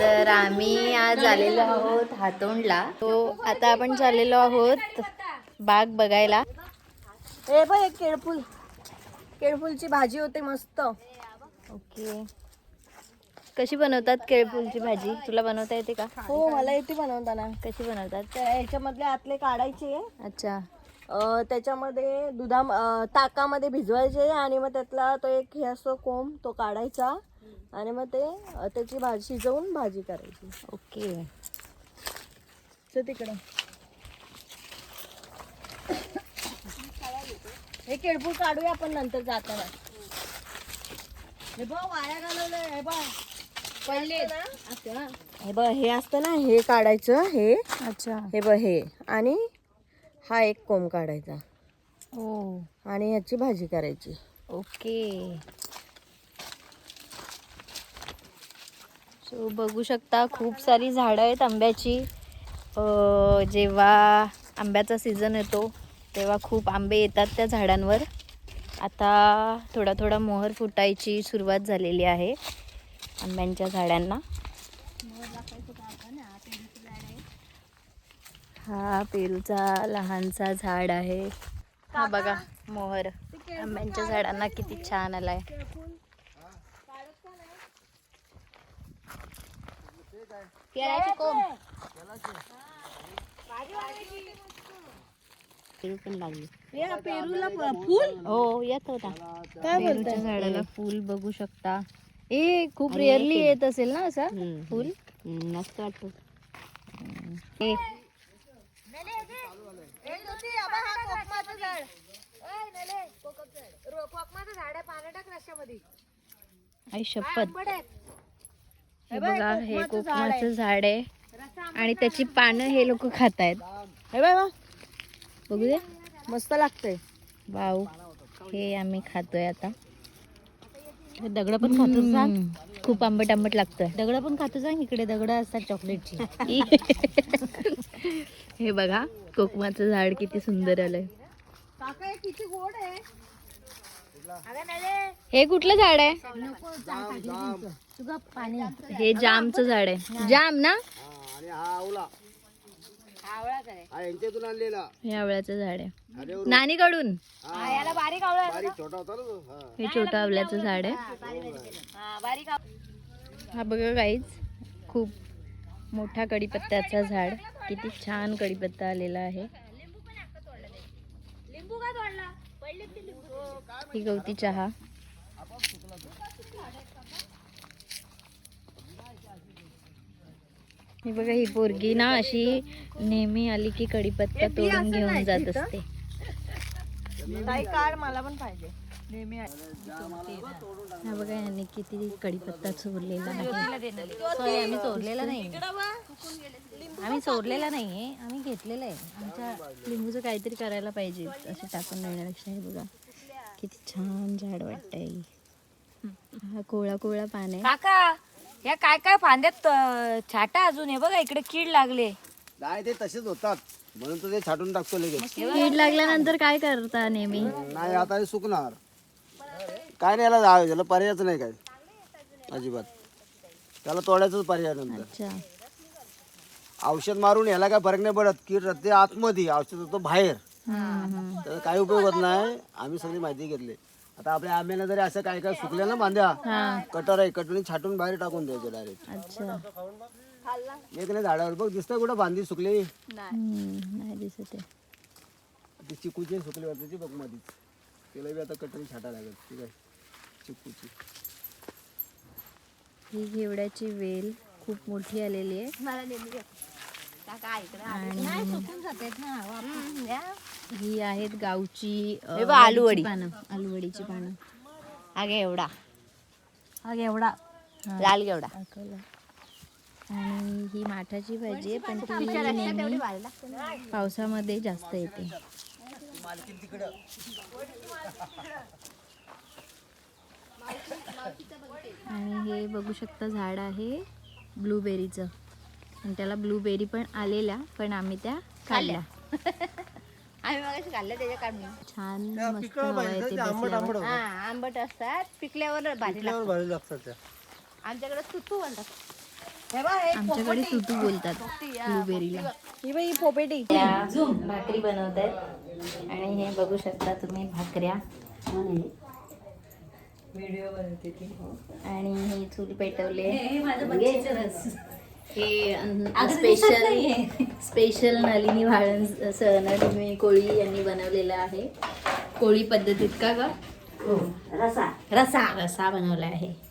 तर आम्ही आज आलेलो आहोत हातोंडला. तो आता आपण चाललेलो आहोत बाग बघायला. हे बघ एक केळफूल. केळफूलची भाजी होते मस्त. ओके. कशी बनवतात केळफुलची भाजी? तुला बनवता येते का? हो मला येते बनवताना. कशी बनवतात? त्या ह्याच्यामधले आतले काढायचे. अच्छा. त्याच्यामध्ये दुधा ताकामध्ये भिजवायचे आणि मग त्यातला तो एक हे असतो कोंब तो काढायचा. आणि मग ते त्याची भाजी शिजवून भाजी करायची. ओके. ते तिकडं. हे केळफूल काढूया आपण नंतर जाताना. हे बघ वाया घालवलंय हे बघ. पडले. हे बघ हे असतं ना हे काढायचं हे. अच्छा. हे बघ हे. आणि हा एक कोंब काढायचा. ओ आणि ह्याची भाजी करायची. ओके. बघू शकता खूप सारी झाडं आहेत आंब्याची. जेव्हा आंब्याचा सीझन येतो तेव्हा खूप आंबे येतात त्या झाडांवर. आता थोडा थोडा मोहर फुटायची सुरुवात झालेली आहे आंब्यांच्या झाडांना. हा पेरूचा लहानसा झाड आहे. हा बघा मोहर. आंब्यांच्या झाडांना किती छान आलाय. पेराची कोंब पेरू पण लागली हे पेरूला फुल? हो येत होता. काय पेरूच्या झाडाला फुल बघू शकता. ए खूप रेअरली येत असेल ना असा फुल? मस्त वाटतो. ए, आई शपथ. हे बघा हे कोकमाचं झाड आहे. आणि त्याची पानं हे लोक खात आहेत हे बघ दे मस्त लागतंय. वाव हे आम्ही खातोय आता. दगड पण खातो हम्म, खूप आंबट आंबट लागतोय. दगड पण खातो सांग इकडे दगड असतात चॉकलेटची. हे बघा कोकमाचं झाड किती सुंदर आलंय. किती गोड आहे. हे कुठलं झाड आहे? तुझं पाणी हे जामचं झाड आहे. जाम ना? आणि हा आवला हा यांच्यातून आणलेला. हे आवळ्याचं झाड आहे. अरे नानीकडून? बारीक छोटा होता ना तो. हा. हे छोटं आवल्याचं झाड आहे. हा बघा काहीच खूप मोठा कडीपत्त्याचा झाड. किती छान कडीपत्ता आलेला आहे. ही गवती चहा. ही बघा ही पोरगी ना अशी नेहमी आली की कडीपत्ता तोडून घेऊन जात असते. मला पण पाहिजे. नेहमी हा बघा यांनी किती कडीपत्ता चोरलेला आहे. Sorry, आम्ही चोरलेला नाही आम्ही चोरलेला नाहीये आम्ही घेतलेला आहे. आमच्या लिंबूचं काहीतरी करायला पाहिजे असे टाकून देण्यापेक्षा हे बघा किती छान झाड वाटतंय. हा कोवळा कोवळा पान आहे. काका या काय काय फांद्यात छाटा अजून आहे बघा इकडे कीड लागले. नाही ते तसेच होतात. म्हणून तर ते छाटून टाकतो लगेच. कीड लागल्यानंतर काय करता नेहमी? नाही आता हे सुकणार. काय नाही याला जावं त्याला पर्यायच नाही काय. अजिबात. त्याला तोडायचंच पर्याय नंतर. अच्छा. औषध मारून याला काय फरक नाही पडत की ते आतमध्ये औषध होतं बाहेर. त्याचा काही उपयोग होत नाही आम्ही सगळी माहिती घेतली. आता आपल्या आंब्याला जरी असं काय काय सुकल्या ना बांध्या हा. कटर आहे कटरने छाटून बाहेर टाकून द्यायचे डायरेक्ट अच्छा. एक नाही झाडावर बघ दिसतंय कुठं बांधी सुकली. हम्म, नाही दिसत आहे. ती चिकूची सुकली होती ती बघ मधीच. तिला बी आता कटरी छाटा लागेल ठीक आहे. चिकूची. ही घेवड्याची वेल खूप मोठी आलेली आहे. ही आहेत गावची आलूवडी. पानं. आलूवडीची पानं. हा घे एवढा. एवढा. लाल घेवडा. आणि ही माठाची भाजी आहे पण ती नेहमी पावसामध्ये जास्त येते. आणि हे बघू शकता झाड आहे ब्लूबेरीचं. आणि त्याला ब्लूबेरी पण आलेल्या पण आम्ही त्या खाल्ल्या आम्ही मग त्याच्या काढून. छान मस्त हवा येते बसल्यावर. हा आंबट असतात. पिकल्यावर भाजी लागतात. आमच्याकडे तुतू म्हणतात. हे बघ हे आमच्याकडे तुतू बोलतात ब्लूबेरीला. ही पोपेटी. भाकरी बनवत आहेत आणि हे बघू शकता तुम्ही भाकऱ्या. आणि हे चूल पेटवले. हे स्पेशल स्पेशल नलिनी वाळण स- नलिनी कोळी यांनी बनवलेलं आहे. कोळी पद्धतीत का ग? रसा. रसा. रसा बनवला आहे.